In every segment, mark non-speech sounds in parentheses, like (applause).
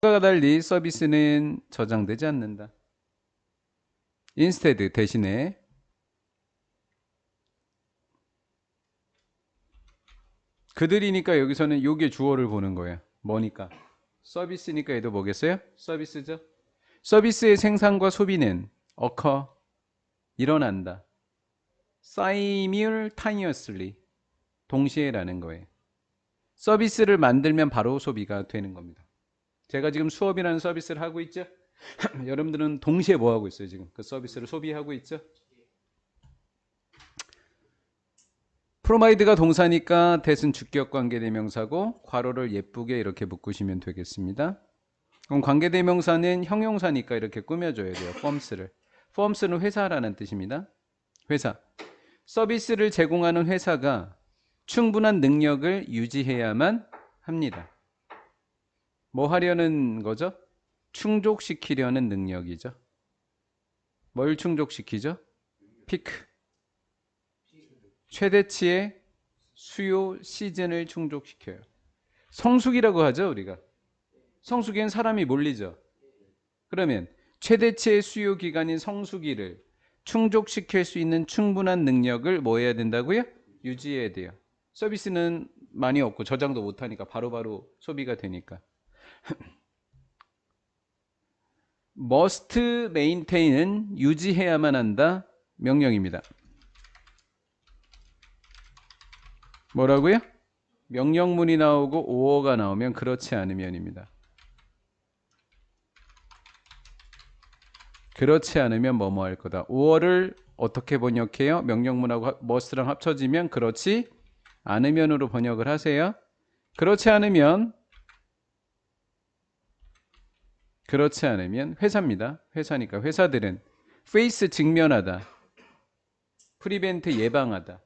과 달리 서비스는 저장되지 않는다. instead 대신에 그들이니까 여기서는 요게 주어를 보는 거예요. 뭐니까? 서비스니까 얘도 뭐겠어요? 서비스죠. 서비스의 생산과 소비는 occur 일어난다. simultaneously 동시에라는 거예요. 서비스를 만들면 바로 소비가 되는 겁니다. 제가 지금 수업이라는 서비스를 하고 있죠. (laughs) 여러분들은 동시에 뭐 하고 있어요 지금? 그 서비스를 소비하고 있죠. 프로마이드가 동사니까 대신 주격 관계대명사고 괄호를 예쁘게 이렇게 묶으시면 되겠습니다. 그럼 관계대명사는 형용사니까 이렇게 꾸며줘야 돼요. 펌스를. 펌스는 회사라는 뜻입니다. 회사. 서비스를 제공하는 회사가 충분한 능력을 유지해야만 합니다. 뭐 하려는 거죠? 충족시키려는 능력이죠. 뭘 충족시키죠? 피크. 최대치의 수요 시즌을 충족시켜요. 성수기라고 하죠, 우리가. 성수기엔 사람이 몰리죠. 그러면 최대치의 수요 기간인 성수기를 충족시킬 수 있는 충분한 능력을 뭐 해야 된다고요? 유지해야 돼요. 서비스는 많이 없고 저장도 못 하니까 바로바로 소비가 되니까. Must maintain은 유지해야만 한다 명령입니다. 뭐라고요? 명령문이 나오고 오어가 나오면 그렇지 않으면입니다. 그렇지 않으면 뭐뭐 할 거다. 오어를 어떻게 번역해요? 명령문하고 must랑 합쳐지면 그렇지 않으면으로 번역을 하세요. 그렇지 않으면 그렇지 않으면 회사입니다. 회사니까 회사들은 face 직면하다. 프리벤트 예방하다.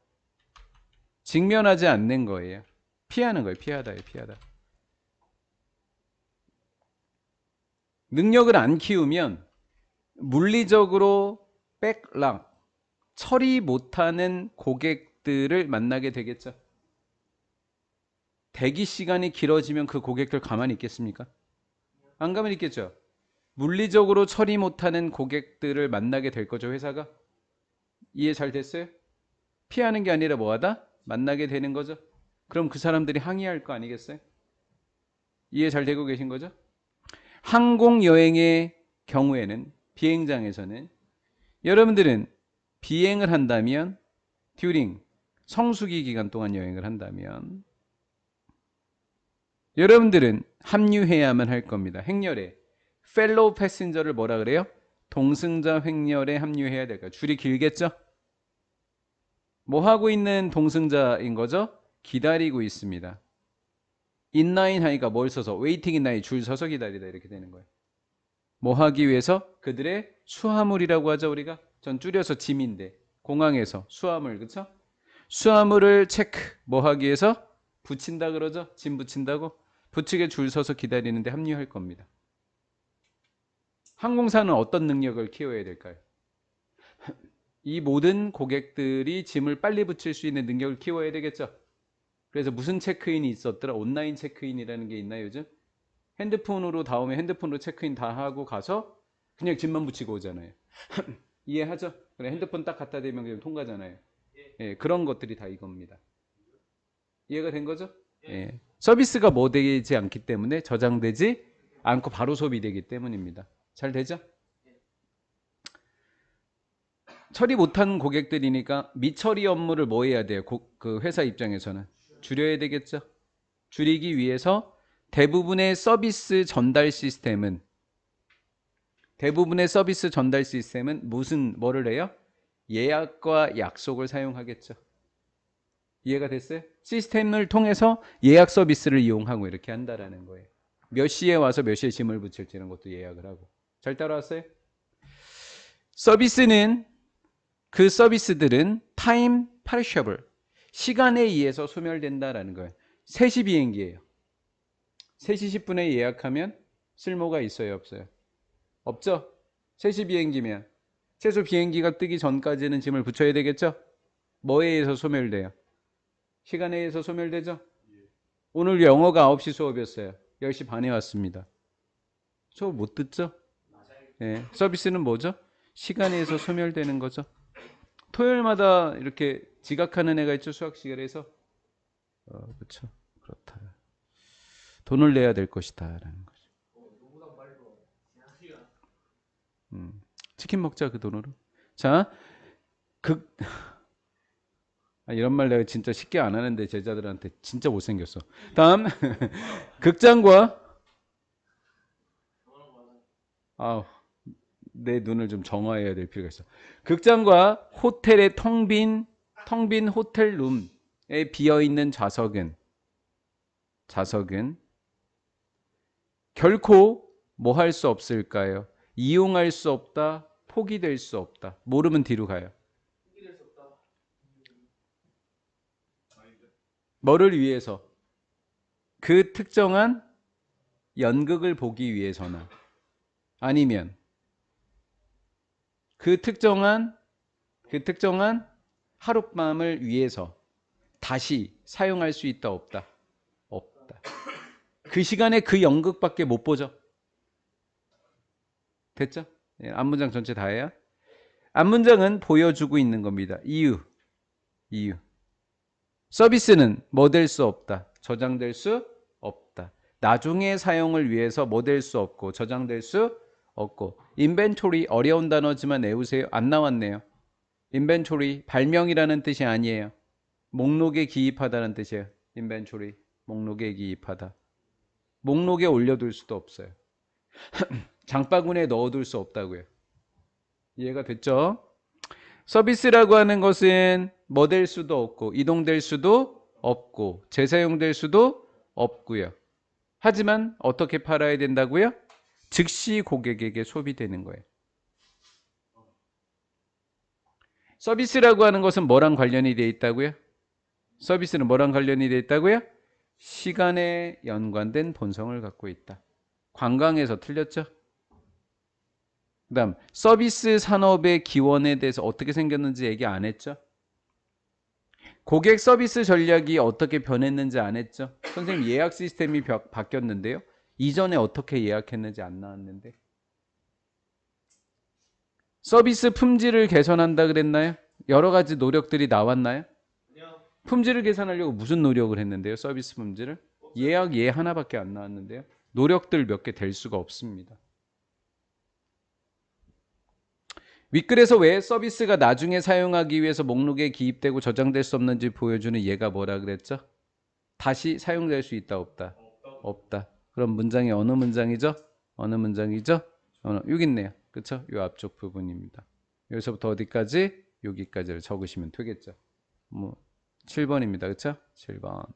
직면하지 않는 거예요. 피하는 거예요. 피하다예요. 피하다. 능력을 안 키우면 물리적으로 백락 처리 못하는 고객들을 만나게 되겠죠. 대기 시간이 길어지면 그 고객들 가만히 있겠습니까? 안 가만히 있겠죠. 물리적으로 처리 못하는 고객들을 만나게 될 거죠, 회사가. 이해 잘 됐어요? 피하는 게 아니라 뭐하다? 만나게 되는 거죠. 그럼 그 사람들이 항의할 거 아니겠어요? 이해 잘 되고 계신 거죠? 항공 여행의 경우에는 비행장에서는 여러분들은 비행을 한다면 듀링 성수기 기간 동안 여행을 한다면 여러분들은 합류해야만 할 겁니다. 행렬에 fellow 패신저를 뭐라 그래요? 동승자 행렬에 합류해야 될까요? 줄이 길겠죠? 뭐 하고 있는 동승자인 거죠? 기다리고 있습니다. 인라인 하니까 뭘 써서 웨이팅 인라인 줄 서서 기다리다 이렇게 되는 거예요. 뭐 하기 위해서 그들의 수화물이라고 하죠 우리가 전 줄여서 짐인데 공항에서 수화물 그쵸? 수화물을 체크 뭐 하기 위해서 붙인다 그러죠 짐 붙인다고 붙이게 줄 서서 기다리는데 합류할 겁니다. 항공사는 어떤 능력을 키워야 될까요? 이 모든 고객들이 짐을 빨리 붙일 수 있는 능력을 키워야 되겠죠. 그래서 무슨 체크인이 있었더라? 온라인 체크인이라는 게 있나요, 요즘? 핸드폰으로 다음에 핸드폰으로 체크인 다 하고 가서 그냥 짐만 붙이고 오잖아요. (laughs) 이해하죠? 그래 핸드폰 딱 갖다 대면 그냥 통과잖아요. 예, 그런 것들이 다 이겁니다. 이해가 된 거죠? 예. 서비스가 뭐 되지 않기 때문에 저장되지 않고 바로 소비되기 때문입니다. 잘 되죠? 처리 못한 고객들이니까 미처리 업무를 뭐 해야 돼요? 고, 그 회사 입장에서는 줄여야 되겠죠. 줄이기 위해서 대부분의 서비스 전달 시스템은 대부분의 서비스 전달 시스템은 무슨 뭐를 해요? 예약과 약속을 사용하겠죠. 이해가 됐어요? 시스템을 통해서 예약 서비스를 이용하고 이렇게 한다라는 거예요. 몇 시에 와서 몇 시에 짐을 붙일지 이런 것도 예약을 하고. 잘 따라왔어요? 서비스는 그 서비스들은 타임 파리셔블 시간에 의해서 소멸된다라는 거예요. 3시 비행기예요. 3시 10분에 예약하면 쓸모가 있어요, 없어요? 없죠? 3시 비행기면 최소 비행기가 뜨기 전까지는 짐을 붙여야 되겠죠? 뭐에 의해서 소멸돼요? 시간에 의해서 소멸되죠? 오늘 영어가 9시 수업이었어요. 10시 반에 왔습니다. 저거 못 듣죠? 예, 서비스는 뭐죠? 시간에 의해서 소멸되는 거죠. 토요일마다 이렇게 지각하는 애가 있죠 수학 시간에서. 어, 그렇죠. 그렇다. 돈을 내야 될 것이다라는 거죠. 음, 치킨 먹자 그 돈으로. 자, 극 아, 이런 말 내가 진짜 쉽게 안 하는데 제자들한테 진짜 못생겼어. 다음 (laughs) 극장과 아우 내 눈을 좀 정화해야 될 필요가 있어. 극장과 호텔의 텅빈 텅빈 호텔 룸에 비어 있는 좌석은 좌석은 결코 뭐 할 수 없을까요? 이용할 수 없다, 포기될 수 없다. 모르면 뒤로 가요. 뭐를 위해서? 그 특정한 연극을 보기 위해서나 아니면 그 특정한 그 특정한 하룻밤을 위해서 다시 사용할 수 있다 없다? 없다. 그 시간에 그 연극밖에 못 보죠. 됐죠? 예, 앞문장 전체 다예요? 앞문장은 보여주고 있는 겁니다. 이유 이유 서비스는 뭐 될 수 없다 저장될 수 없다 나중에 사용을 위해서 뭐 될 수 없고 저장될 수 없고 인벤토리 어려운 단어지만 외우세요. 안 나왔네요. 인벤토리 발명이라는 뜻이 아니에요. 목록에 기입하다는 뜻이에요. 인벤토리 목록에 기입하다. 목록에 올려둘 수도 없어요. (laughs) 장바구니에 넣어둘 수 없다고요. 이해가 됐죠? 서비스라고 하는 것은 뭐 될 수도 없고 이동될 수도 없고 재사용될 수도 없고요. 하지만 어떻게 팔아야 된다고요? 즉시 고객에게 소비되는 거예요. 서비스라고 하는 것은 뭐랑 관련이 되어 있다고요? 서비스는 뭐랑 관련이 되어 있다고요? 시간에 연관된 본성을 갖고 있다. 관광에서 틀렸죠? 그 다음 서비스 산업의 기원에 대해서 어떻게 생겼는지 얘기 안 했죠? 고객 서비스 전략이 어떻게 변했는지 안 했죠? 선생님 예약 시스템이 바- 바뀌었는데요. 이전에 어떻게 예약했는지 안 나왔는데. 서비스 품질을 개선한다 그랬나요? 여러 가지 노력들이 나왔나요? 품질을 개선하려고 무슨 노력을 했는데요? 서비스 품질을? 예약 예 하나밖에 안 나왔는데요. 노력들 몇 개 될 수가 없습니다. 윗글에서 왜 서비스가 나중에 사용하기 위해서 목록에 기입되고 저장될 수 없는지 보여주는 예가 뭐라 그랬죠? 다시 사용될 수 있다 없다? 없다. 그럼 문장이 어느 문장이죠? 어느 문장이죠? 어느, 여기 있네요. 그렇죠? 요 앞쪽 부분입니다. 여기서부터 어디까지? 여기까지를 적으시면 되겠죠. 뭐 7번입니다. 그렇죠? 7번.